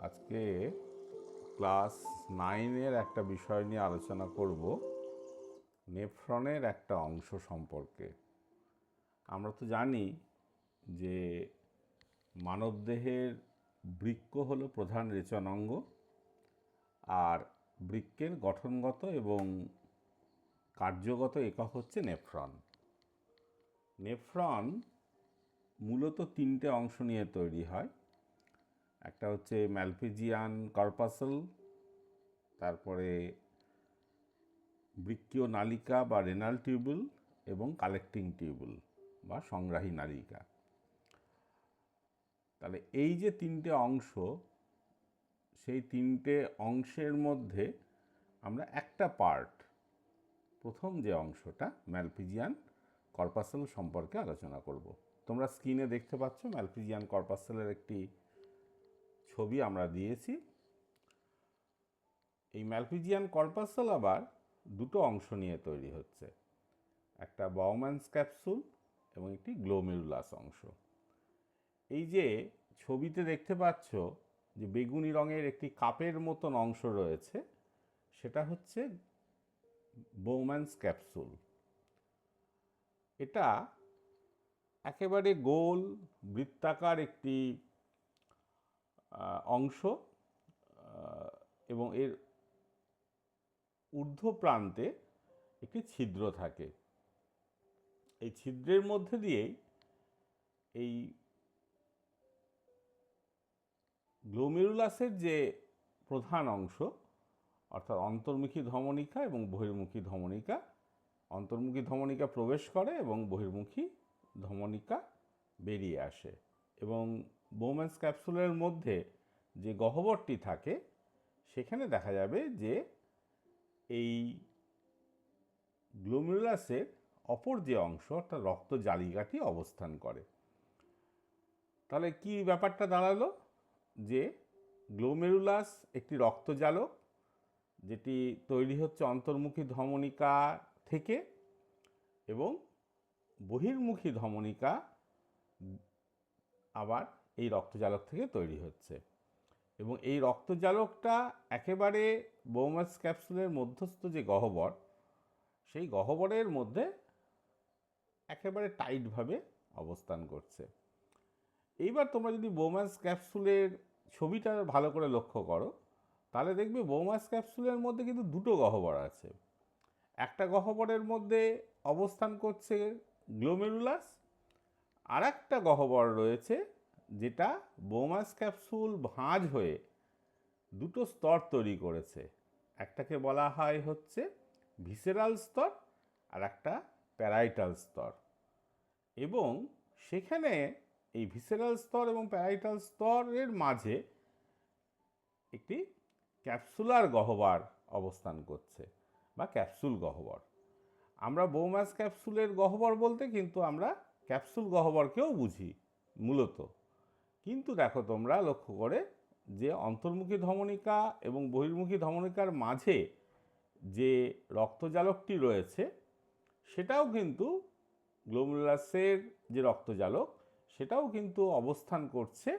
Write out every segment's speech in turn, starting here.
আজকে ক্লাস নাইনের একটা বিষয় নিয়ে আলোচনা করব, নেফ্রনের একটা অংশ সম্পর্কে। আমরা তো জানি যে মানবদেহের বৃক্ক হলো প্রধান রেচন অঙ্গ, আর বৃক্কের গঠনগত এবং কার্যগত একক হচ্ছে নেফ্রন। নেফ্রন মূলত তিনটে অংশ নিয়ে তৈরি হয়। একটা হচ্ছে ম্যালফিজিয়ান কর্পাসল, তারপরে বৃক্কীয় নালিকা বা রেনাল টিউবুল এবং কালেক্টিং টিউবুল বা সংগ্রাহী নালিকা। তাহলে এই যে তিনটে অংশ, সেই তিনটে অংশের মধ্যে আমরা একটা পার্ট প্রথম যে অংশটা ম্যালফিজিয়ান কর্পাসেল সম্পর্কে আলোচনা করব। তোমরা স্ক্রিনে দেখতে পাচ্ছ ম্যালফিজিয়ান কর্পাসেলের একটি ছবি আমরা দিয়েছি। এই ম্যালপিজিয়ান কর্পাসল আবার দুটো অংশ নিয়ে তৈরি হচ্ছে। একটা বাউম্যান্স ক্যাপসুল এবং একটি গ্লোমেরুলাস অংশ। এই যে ছবিতে দেখতে পাচ্ছ যে বেগুনি রঙের একটি কাপের মতন অংশ রয়েছে, সেটা হচ্ছে বৌম্যান্স ক্যাপসুল। এটা একেবারে গোল, বৃত্তাকার একটি অংশ এবং এর ঊর্ধ্ব প্রান্তে একটি ছিদ্র থাকে। এই ছিদ্রের মধ্যে দিয়েই এই গ্লোমেরুলাসের যে প্রধান অংশ, অর্থাৎ অন্তর্মুখী ধমনিকা এবং বহির্মুখী ধমনিকা, অন্তর্মুখী ধমনিকা প্রবেশ করে এবং বহির্মুখী ধমনিকা বেরিয়ে আসে। এবং বোমেন্স ক্যাপসুলের মধ্যে যে গহ্বরটি থাকে, সেখানে দেখা যাবে যে এই গ্লোমেরুলাসের অপর যে অংশ, অর্থাৎ রক্ত জালিকাটি অবস্থান করে। তাহলে কি ব্যাপারটা দাঁড়াল? যে গ্লোমেরুলাস একটি রক্তজালক, যেটি তৈরি হচ্ছে অন্তর্মুখী ধমনিকা থেকে এবং বহির্মুখী ধমনিকা আবার এই রক্তজালক থেকে তৈরি হচ্ছে। এবং এই রক্তজালকটা একেবারে বৌমাস ক্যাপসুলের মধ্যস্থ যে গহ্বর, সেই গহ্বরের মধ্যে একেবারে টাইটভাবে অবস্থান করছে। এইবার তোমরা যদি বৌমাস ক্যাপসুলের ছবিটা ভালো করে লক্ষ্য করো, তাহলে দেখবে বৌমাস ক্যাপসুলের মধ্যে কিন্তু দুটো গহ্বর আছে। একটা গহ্বরের মধ্যে অবস্থান করছে গ্লোমেরুলাস আর একটা গহ্বর রয়েছে যেটা বোমাস ক্যাপসুল ভাঁজ হয়ে দুটো স্তর তৈরি করেছে। একটাকে বলা হয় হচ্ছে ভিসেরাল স্তর আর একটা প্যারাইটাল স্তর। এবং সেখানে এই ভিসেরাল স্তর এবং প্যারাইটাল স্তরের মাঝে একটি ক্যাপসুলার গহ্বর অবস্থান করছে বা ক্যাপসুল গহ্বর। আমরা বৌমাস ক্যাপসুলের গহ্বর বলতে কিন্তু আমরা ক্যাপসুল গহ্বরকেও বুঝি, মূলত। কিন্তু দেখো তোমরা লক্ষ্য করে যে অন্তর্মুখী ধমনিকা এবং বহির্মুখী ধমনিকার মাঝে যে রক্তজালকটি রয়েছে, সেটাও কিন্তু গ্লোমেরুলাসের যে রক্তজালক, সেটাও কিন্তু অবস্থান করছে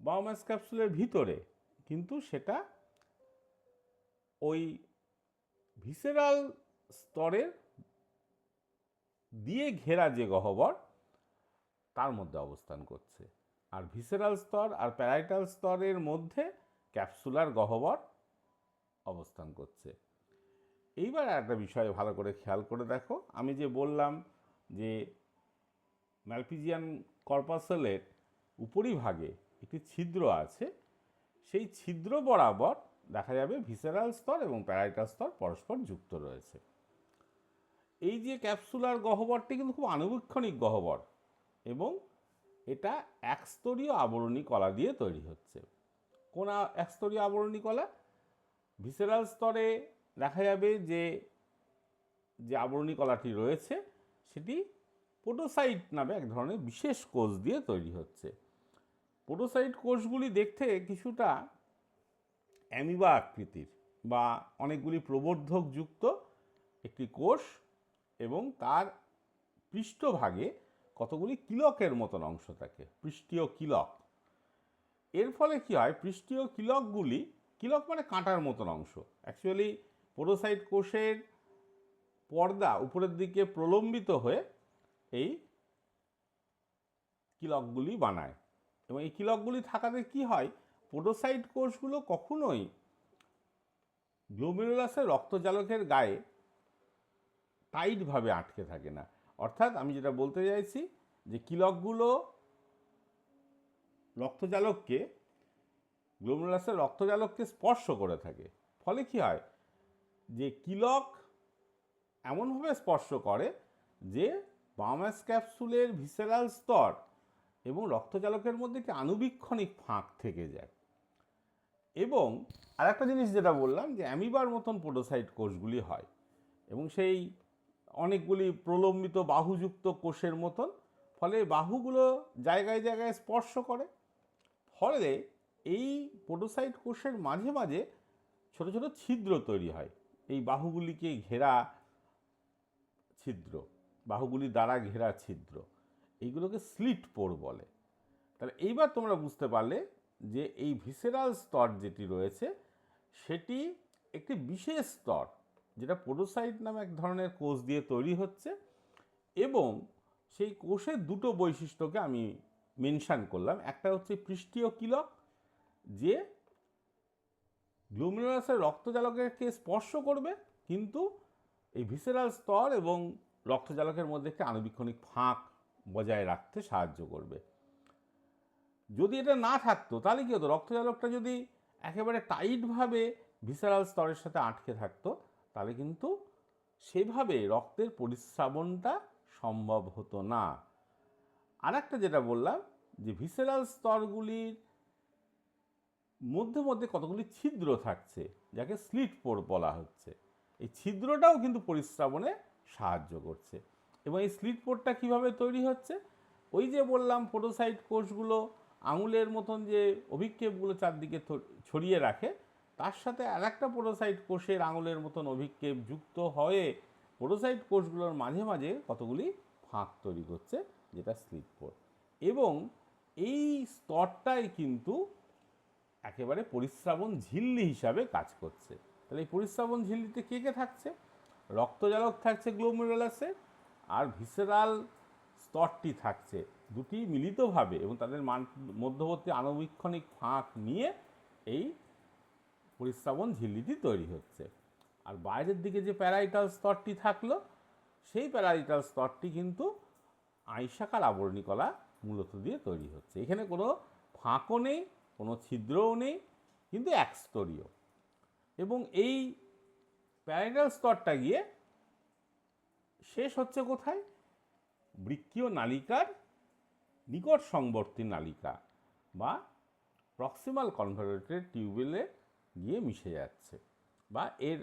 বায়োমাস ক্যাপসুলের ভিতরে। কিন্তু সেটা ওই ভিসেরাল স্তরের দিয়ে ঘেরা যে গহ্বর তার মধ্যে অবস্থান করছে। আর ভিসেরাল স্তর আর প্যারাইটাল স্তরের মধ্যে ক্যাপসুলার গহ্বর অবস্থান করছে। এইবার একটা বিষয় ভালো করে খেয়াল করে দেখো। আমি যে বললাম যে ম্যালপিজিয়ান কর্পাসেলের উপরিভাগে একটি ছিদ্র আছে, সেই ছিদ্র বরাবর দেখা যাবে ভিসেরাল স্তর এবং প্যারাইটাল স্তর পরস্পর যুক্ত রয়েছে। এই যে ক্যাপসুলার গহ্বরটি কিন্তু খুব আনুবীক্ষণিক গহ্বর। এবং এটা একস্তরীয় আবরণী কলা দিয়ে তৈরি হচ্ছে। কোন একস্তরীয় আবরণী কলা? ভিসেরাল স্তরে দেখা যাবে যে যে আবরণী কলাটি রয়েছে, সেটি পোটোসাইট নামে এক ধরনের বিশেষ কোষ দিয়ে তৈরি হচ্ছে। পোটোসাইট কোষগুলি দেখতে কিছুটা অ্যামিবা আকৃতির বা অনেকগুলি প্রবর্ধক যুক্ত একটি কোষ এবং তার পৃষ্ঠভাগে কতগুলি কিলকের মতন অংশ থাকে? পৃষ্ঠীয় কিলক। এর ফলে কি হয়? পৃষ্ঠীয় কিলকগুলি, কিলক মানে কাঁটার মতন অংশ। অ্যাকচুয়ালি পোরোসাইট কোষের পর্দা উপরের দিকে প্রলম্বিত হয়ে এই কিলকগুলি বানায়। এবং এই কিলকগুলি থাকাতে কি হয়? পোটোসাইট কোষগুলো কখনোই গ্লোমেরুলাসের রক্তজালকের গায়ে টাইটভাবে আটকে থাকে না। অর্থাৎ আমি যেটা বলতে চাইছি যে কিলকগুলো রক্তজালককে গ্লোমেরুলাসের রক্তজালককে স্পর্শ করে থাকে। ফলে কি হয়? যে কিলক এমনভাবে স্পর্শ করে যে বামাস ক্যাপসুলের ভিসেরাল স্তর এবং রক্তজালকের মধ্যে একটি আনুবীক্ষণিক ফাঁক থেকে যায়। এবং আরেকটা জিনিস যেটা বললাম যে অ্যামিবার মতন পোটোসাইট কোষগুলি হয় এবং সেই অনেকগুলি প্রলম্বিত বাহুযুক্ত কোষের মতন, ফলে বাহুগুলো জায়গায় জায়গায় স্পর্শ করে। ফলে এই পোটোসাইট কোষের মাঝে মাঝে ছোট ছোট ছিদ্র তৈরি হয়। এই বাহুগুলিকে ঘেরা ছিদ্র, বাহুগুলি দ্বারা ঘেরা ছিদ্র, এইগুলোকে স্লিট পোর বলে। তাহলে এইবার তোমরা বুঝতে পারলে যে এই ভিসেরাল স্তর যেটি রয়েছে, সেটি একটি বিশেষ স্তর। যেটা পোডোসাইট নামে এক ধরনের কোষ দিয়ে তৈরি হচ্ছে এবং সেই কোষের দুটো বৈশিষ্ট্যকে আমি মেনশান করলাম। একটা হচ্ছে পৃষ্ঠীয় কিলক, যে গ্লুমিনাসের রক্তজালককে স্পর্শ করবে, কিন্তু এই ভিসেরাল স্তর এবং রক্তজালকের মধ্যে একটি আণুবীক্ষণিক ফাঁক বজায় রাখতে সাহায্য করবে। যদি এটা না থাকতো, তাহলে কি হতো? রক্তজালকটা যদি একেবারে টাইটভাবে ভিসারাল স্তরের সাথে আটকে থাকতো তাহলে কিন্তু সেভাবে রক্তের পরিশ্রাবণটা সম্ভব হতো না। আর একটা যেটা বললাম, যে ভিসেরাল স্তরগুলির মধ্যে মধ্যে কতগুলি ছিদ্র থাকছে, যাকে স্লিট পোর বলা হচ্ছে, এই ছিদ্রটাও কিন্তু পরিশ্রাবণে সাহায্য করছে। এবং এই স্লিট পোরটা কীভাবে তৈরি হচ্ছে? ওই যে বললাম, ফোটোসাইট কোষগুলো আঙুলের মতন যে অভিক্ষেপগুলো চারদিকে ছড়িয়ে রাখে তার সাথে আর একটা পোটোসাইট কোষের আঙুলের মতন অভিক্ষেপ যুক্ত হয়ে পোটোসাইট কোষগুলোর মাঝে মাঝে কতগুলি ফাঁক তৈরি করছে, যেটা স্লিপ পোর এবং এই স্তরটাই কিন্তু একেবারে পরিশ্রাবণ ঝিল্লি হিসাবে কাজ করছে। তাহলে এই পরিশ্রাবণ ঝিল্লিতে কে কে থাকছে? রক্তজালক থাকছে গ্লোমেরুলাসে আর ভিসেরাল স্তরটি থাকছে। দুটি মিলিতভাবে এবং তাদের মান- মধ্যবর্তী আণুবীক্ষণিক ফাঁক নিয়ে এই পরিশ্রাবণ ঝিল্লিটি তৈরি হচ্ছে। আর বাইরের দিকে যে প্যারাইটাল স্তরটি থাকল, সেই প্যারাইটাল স্তরটি কিন্তু আইসাকার আবরণীকলা মূলত দিয়ে তৈরি হচ্ছে। এখানে কোনো ফাঁকও নেই, কোনো ছিদ্রও নেই, কিন্তু একস্তরীয়। এবং এই প্যারাইটাল স্তরটা গিয়ে শেষ হচ্ছে কোথায়? বৃক্কীয় নালিকার নিকট সংবর্তী নালিকা বা প্রক্সিমাল কনভার্টেড টিউবেলে গিয়ে মিশে যাচ্ছে বা এর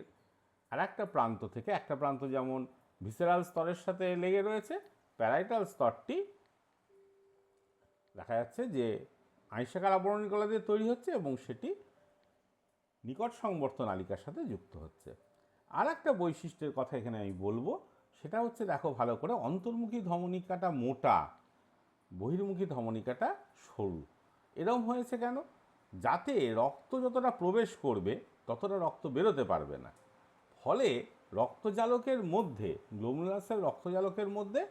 আর একটা প্রান্ত থেকে একটা প্রান্ত যেমন ভিসেরাল স্তরের সাথে লেগে রয়েছে প্যারাইটাল স্তরটি দেখা যাচ্ছে যে আইসাকার আবরণী কলা দিয়ে তৈরি হচ্ছে এবং সেটি নিকট সংবর্ত নালিকার সাথে যুক্ত হচ্ছে। আর একটা বৈশিষ্ট্যের কথা এখানে আমি বলব, সেটা হচ্ছে দেখো ভালো করে অন্তর্মুখী ধমনিকাটা মোটা, বহির্মুখী ধমনিকাটা সরু। এরম হয়েছে কেন? যাতে রক্ত যতটা প্রবেশ করবে, ততটা রক্ত বেরোতে পারবে না। ফলে রক্তজালকের মধ্যে গ্লোমুলাসের রক্তজালকের মধ্যে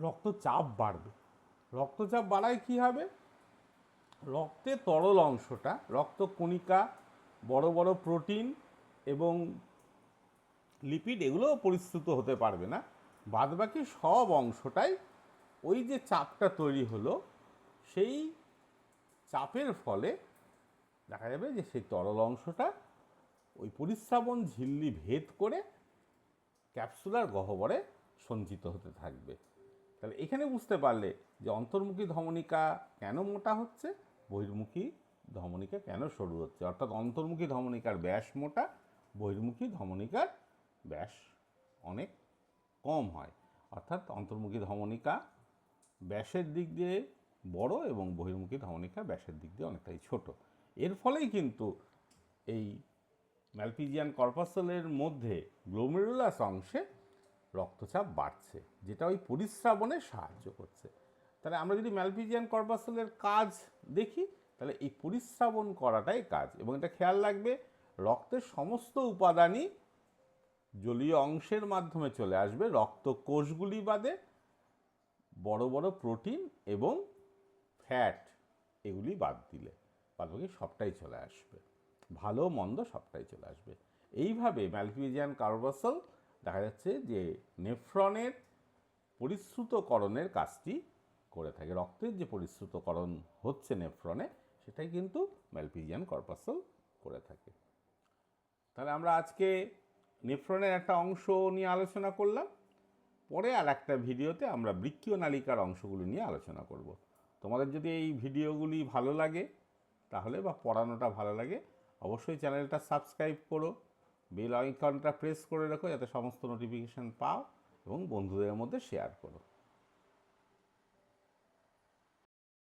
রক্তচাপ বাড়বে। রক্তচাপ বাড়ায় কী হবে? রক্তের তরল অংশটা রক্তকণিকা বড় বড় প্রোটিন এবং লিপিড এগুলোও পরিশ্রুত হতে পারবে না। বাদবাকি সব অংশটাই ওই যে চাপটা তৈরি হলো, সেই চাপের ফলে দেখা যাবে যে সেই তরল অংশটা ওই পরিশ্রাবণ ঝিল্লি ভেদ করে ক্যাপসুলার গহ্বরে সঞ্চিত হতে থাকবে। তাহলে এখানে বুঝতে পারলে যে অন্তর্মুখী ধমনিকা কেন মোটা হচ্ছে, বহির্মুখী ধমনিকা কেন সরু হচ্ছে। অর্থাৎ অন্তর্মুখী ধমনিকার ব্যাস মোটা, বহির্মুখী ধমনিকার ব্যাস অনেক কম হয়। অর্থাৎ অন্তর্মুখী ধমনিকা ব্যাসের দিক দিয়ে বড় এবং বহির্মুখী ধমনিকা ব্যাসের দিক দিয়ে অনেকটাই ছোট। এর ফলেই কিন্তু এই ম্যালপিজিয়ান কর্পাসলের মধ্যে গ্লোমেরুলাস অংশে রক্তচাপ বাড়ছে, যেটা ওই পরিশ্রাবণে সাহায্য করছে। তাহলে আমরা যদি ম্যালপিজিয়ান কর্পাসলের কাজ দেখি, তাহলে এই পরিশ্রাবণ করাটাই কাজ। এবং এটা খেয়াল রাখবে, রক্তের সমস্ত উপাদানই জলীয় অংশের মাধ্যমে চলে আসবে। রক্ত কোষগুলি বাদে বড় বড় প্রোটিন এবং ফ্যাট এগুলি বাদ দিলে বাদ বাকি সবটাই চলে আসবে। ভালো মন্দ সবটাই চলে আসবে। এইভাবে ম্যালপিজিয়ান কার্বাসল দেখা যাচ্ছে যে নেফ্রনের পরিশ্রুতকরণের কাজটি করে থাকে। রক্তের যে পরিশ্রুতকরণ হচ্ছে নেফ্রনে, সেটাই কিন্তু ম্যালপিজিয়ান কর্পাসল করে থাকে। তাহলে আমরা আজকে নেফ্রনের একটা অংশ নিয়ে আলোচনা করলাম। পরে আর একটা ভিডিওতে আমরা বৃক্কীয় নালিকার অংশগুলো নিয়ে আলোচনা করব। তোমাদের যদি এই ভিডিওগুলি ভালো লাগে, তাহলে বা পড়ানোটা ভালো লাগে, অবশ্যই চ্যানেলটা সাবস্ক্রাইব করো, বেল আইকনটা প্রেস করে রাখো, যাতে সমস্ত নোটিফিকেশান পাও এবং বন্ধুদের মধ্যে শেয়ার করো।